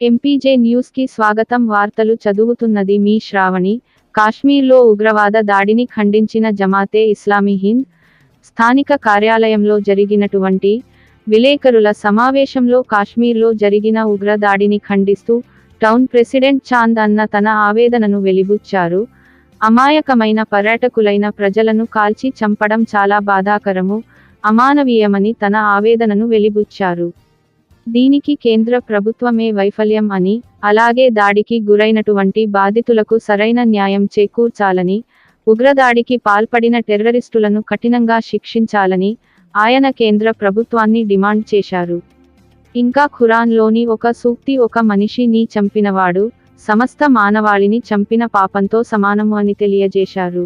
MPJ న్యూస్కి స్వాగతం. వార్తలు చదువుతున్నది మీ శ్రావణి. కాశ్మీర్లో ఉగ్రవాద దాడిని ఖండించిన జమాతే ఇస్లామీ హింద్ స్థానిక కార్యాలయంలో జరిగినటువంటి విలేకరుల సమావేశంలో కాశ్మీర్లో జరిగిన ఉగ్ర దాడిని ఖండిస్తూ టౌన్ ప్రెసిడెంట్ చాంద్ అన్న తన ఆవేదనను వెలిబుచ్చారు. అమాయకమైన పర్యాటకులైన ప్రజలను కాల్చి చంపడం చాలా బాధాకరము అమానవీయమని తన ఆవేదనను వెలిబుచ్చారు. దీనికి కేంద్ర ప్రభుత్వమే వైఫల్యం అని అలాగే దాడికి గురైనటువంటి బాధితులకు సరైన న్యాయం చేకూర్చాలని ఉగ్రదాడికి పాల్పడిన టెర్రరిస్టులను కఠినంగా శిక్షించాలని ఆయన కేంద్ర ప్రభుత్వాన్ని డిమాండ్ చేశారు. ఇంకా ఖురాన్లోని ఒక సూక్తి ఒక మనిషిని చంపినవాడు సమస్త మానవాళిని చంపిన పాపంతో సమానము అని తెలియజేశారు.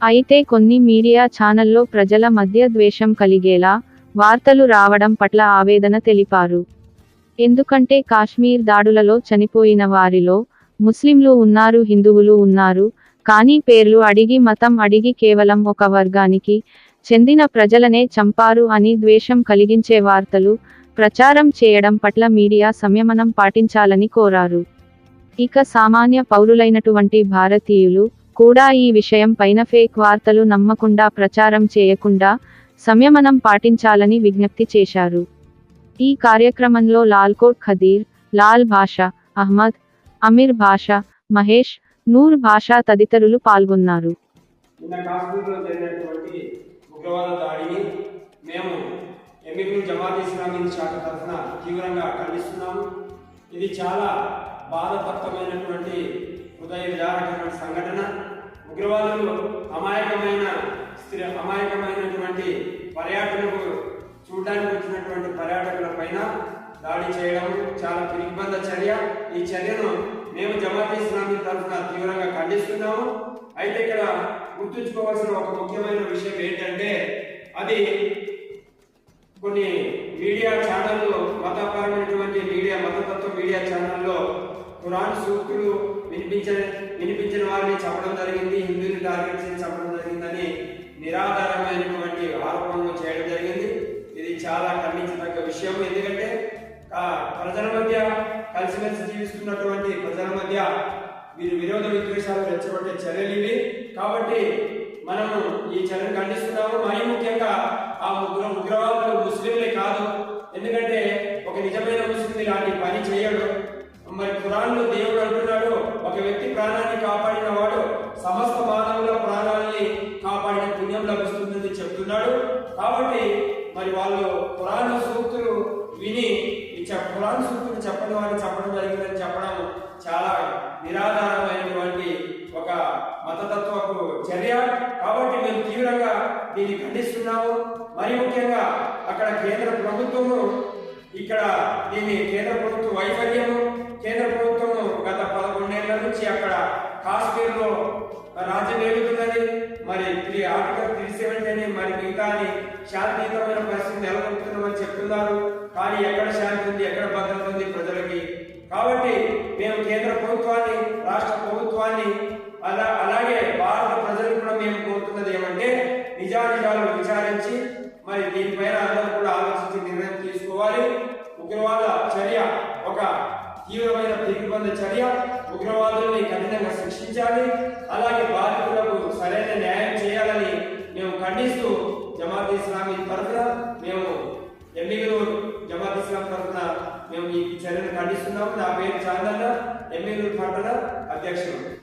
అయితే కొన్ని మీడియా ఛానల్లో ప్రజల మధ్య ద్వేషం కలిగేలా వార్తలు రావడం పట్ల ఆవేదన తెలిపారు. ఎందుకంటే కాశ్మీర్ దాడులలో చనిపోయిన వారిలో ముస్లింలు ఉన్నారు హిందువులు ఉన్నారు కానీ పేర్లు అడిగి మతం అడిగి కేవలం ఒక వర్గానికి చెందిన ప్రజలనే చంపారు అని ద్వేషం కలిగించే వార్తలు ప్రచారం చేయడం పట్ల మీడియా సంయమనం పాటించాలని కోరారు. ఇక సామాన్య పౌరులైనటువంటి భారతీయులు కూడా ఈ విషయం పైన ఫేక్ వార్తలు నమ్మకుండా ప్రచారం చేయకుండా సంయమనం పాటించాలని విజ్ఞప్తి చేశారు. ఈ కార్యక్రమంలో లాల్కోట్ ఖదీర్ లాల్ భాష అహ్మద్ అమీర్ భాషా మహేష్ నూర్ భాషా తదితరులు పాల్గొన్నారు. నిన్న కాశ్మీర్లో జరిగినటువంటి ఉగ్రవాద దాడిని మేము జమాత్ ఇస్లామీ శాఖ తరఫున తీవ్రంగా ఖండిస్తున్నాము ఇది చాలా బాధపత్తమైనటువంటి హృదయ విదారకమైన సంఘటన. ఉగ్రవాదులు అమాయకమైన స్థిర అమాయకమైనటువంటి పర్యాటకులకు చూడడానికి వచ్చినటువంటి పర్యాటకుల పైన దాడి చేయడం చాలా పిరిగిబంద చర్య. ఈ చర్యను మేము జమాత్ ఇస్లామీ తరఫున తీవ్రంగా ఖండిస్తున్నాము. అయితే ఇక్కడ గుర్తుంచుకోవాల్సిన ఒక ముఖ్యమైన విషయం ఏంటంటే అది కొన్ని మీడియా ఛానళ్ళు మతపరమైనటువంటి మీడియా మతతత్వ మీడియా ఛానల్లో ఖురాన్ సూక్తులు వినిపించ వినిపించిన వారిని చెప్పడం జరిగింది హిందువుని టార్గెట్ చేసి చెప్పడం జరిగిందని ఎందుకంటే ఆ, ప్రజల మధ్య కలిసిమెలిసి జీవిస్తున్నటువంటి ప్రజల మధ్య వీరు విరోధ విద్వేషాలు రెచ్చగొట్టే చర్యలు ఇవి. కాబట్టి మనము ఈ చర్యను ఖండిస్తున్నాము. మరీ ముఖ్యంగా ఆ ఉగ్ర ఉగ్రవాదులు ముస్లింలే కాదు. ఎందుకంటే ఒక నిజమైన ముస్లిం ఇలాంటి పని చేయడు. మరి ఖురాన్లో దేవుడు అంటున్నాడు. ఒక వ్యక్తి ప్రాణాన్ని కాపాడిన వాడు సమస్త మానవుల ప్రాణాలని కాపాడిన పుణ్యం లభిస్తుందని చెప్తున్నాడు. కాబట్టి మరి వాళ్ళు పురాణ సూక్తులు విని ఈ చెప్- సూక్తులు చెప్పని వారిని చెప్పడం జరిగిందని చెప్పడం చాలా నిరాధారమైనటువంటి ఒక మతతత్వపు చర్య. కాబట్టి మేము తీవ్రంగా దీన్ని ఖండిస్తున్నాము. మరి ముఖ్యంగా అక్కడ కేంద్ర ప్రభుత్వము ఇక్కడ దీన్ని కేంద్ర ప్రభుత్వ వైఫల్యము కేంద్ర ప్రభుత్వము గత పదకొండేళ్ళ నుంచి అక్కడ కాశ్మీర్లో రాజ్యం ఏలుతున్నది. మరి త్రీ ఆర్టికల్ త్రీ సెవెంటీ అని మరి మిగతా శాంతియుతమైన పరిస్థితి నెలకొల్పుతున్నామని చెప్తున్నారు. కానీ ఎక్కడ శాంతి ఉంది ఎక్కడ భద్రత ఉంది ప్రజలకి? కాబట్టి మేము కేంద్ర ప్రభుత్వాన్ని రాష్ట్ర ప్రభుత్వాన్ని అలా అలాగే భారత ప్రజలు కూడా మేము కోరుతున్నది ఏమంటే నిజానిజాలు విచారించి మరి దీనిపైన అందరూ కూడా ఆలోచించి నిర్ణయం తీసుకోవాలి. ఉగ్రవాద చర్య ఒక తీవ్రమైన ప్రతిబంధ చర్య. ఉగ్రవాదుల్ని కఠినంగా శిక్షించాలి. అలాగే భారత మేము నా పేరు చాందన్న ఎమ్మిగురు పట్టణ అధ్యక్షుడు.